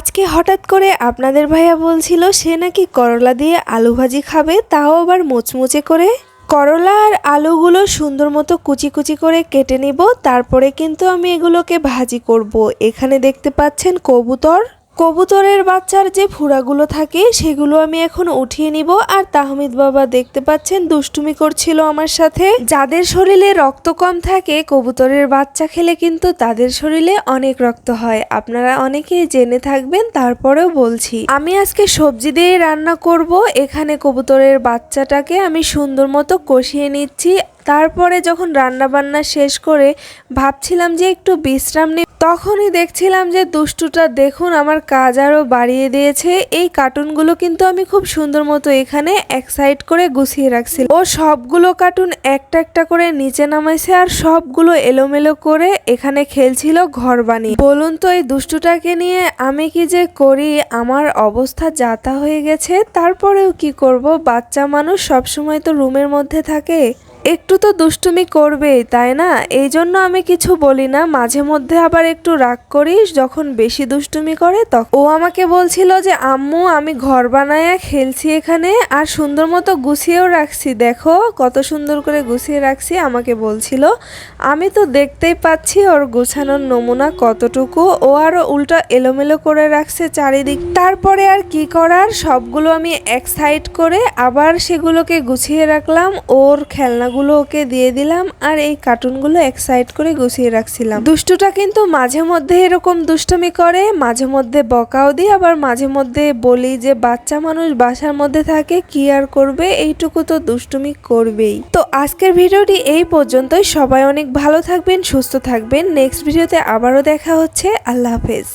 আজকে হঠাৎ করে আপনাদের ভাইয়া বলছিল, সে নাকি করলা দিয়ে আলু ভাজি খাবে, তাও আবার মোচমুচে করে। করলা আর আলুগুলো সুন্দর মতো কুচি কুচি করে কেটে নিব, তারপরে কিন্তু আমি এগুলোকে ভাজি করব। এখানে দেখতে পাচ্ছেন কবুতর। কবুতরের বাচ্চার যে ফুরাগুলো থাকে, সেগুলো আমি এখন উঠিয়ে নিব। আর তাহমিদ বাবা দেখতে পাচ্ছেন দুষ্টুমি করছিল আমার সাথে। যাদের শরীরে রক্ত কম থাকে, কবুতরের বাচ্চা খেলে কিন্তু তাদের শরীরে অনেক রক্ত হয়। আপনারা অনেকেই জেনে থাকবেন, তারপরেও বলছি। আমি আজকে সবজি দিয়ে রান্না করব। এখানে কবুতরের বাচ্চাটাকে আমি সুন্দর মতো কষিয়ে নিচ্ছি। তারপরে যখন রান্না বান্না শেষ করে ভাবছিলাম যে একটু বিশ্রাম নিই তখনই দেখছিলাম যে দুষ্টুটা দেখুন আমার কাজ আরও বাড়িয়ে দিয়েছে। এই কার্টুনগুলো কিন্তু আমি খুব সুন্দর মতো এখানে এক সাইড করে গুছিয়ে রাখছি। ও সবগুলো কার্টুন একটা একটা করে নিচে নামাইছে আর সবগুলো এলোমেলো করে এখানে খেলছিল ঘর বানিয়ে। বলুন তো এই দুষ্টুটাকে নিয়ে আমি কি যে করি? আমার অবস্থা যাতা হয়ে গেছে, তারপরেও কি করব? বাচ্চা মানুষ সবসময় তো রুমের মধ্যে থাকে। একটু তো দুষ্টুমি করবেই, তাই না? এই জন্য আমি কিছু বলি না। মাঝে মধ্যে আবার একটু রাগ করিস, যখন বেশি দুষ্টুমি করে তখন। ও আমাকে বলছিল যে, আম্মু, আমি ঘর বানায়া খেলছি এখানে, আর সুন্দর মতো গুছিয়েও রাখছি। দেখো, কত সুন্দর করে গুছিয়ে রাখছি, আমাকে বলছিল। আমি তো দেখতেই পাচ্ছি ওর গুছানোর নমুনা কতটুকু। ও আরও উল্টো এলোমেলো করে রাখছে চারিদিক। তারপরে আর কি করার? সবগুলো আমি এক সাইড করে আবার সেগুলোকে গুছিয়ে রাখলাম। ওর খেলনাগুলো ওকে দিয়ে দিলাম আর এই কার্টুনগুলো এক সাইড করে গুছিয়ে রাখছিলাম। দুষ্টুটা কিন্তু মাঝে মধ্যে এরকম দুষ্টমি করে, মাঝে মধ্যে বকাও দিই আবার মাঝে মধ্যে বলি যে, বাচ্চা মানুষ বাসার মধ্যে থাকে, কি আর করবে? এইটুকু তো দুষ্টুমি করবেই। তো আজকের ভিডিওটি এই পর্যন্তই। সবাই অনেক ভালো থাকবেন, সুস্থ থাকবেন। নেক্সট ভিডিওতে আবারও দেখা হচ্ছে। আল্লাহ হাফেজ।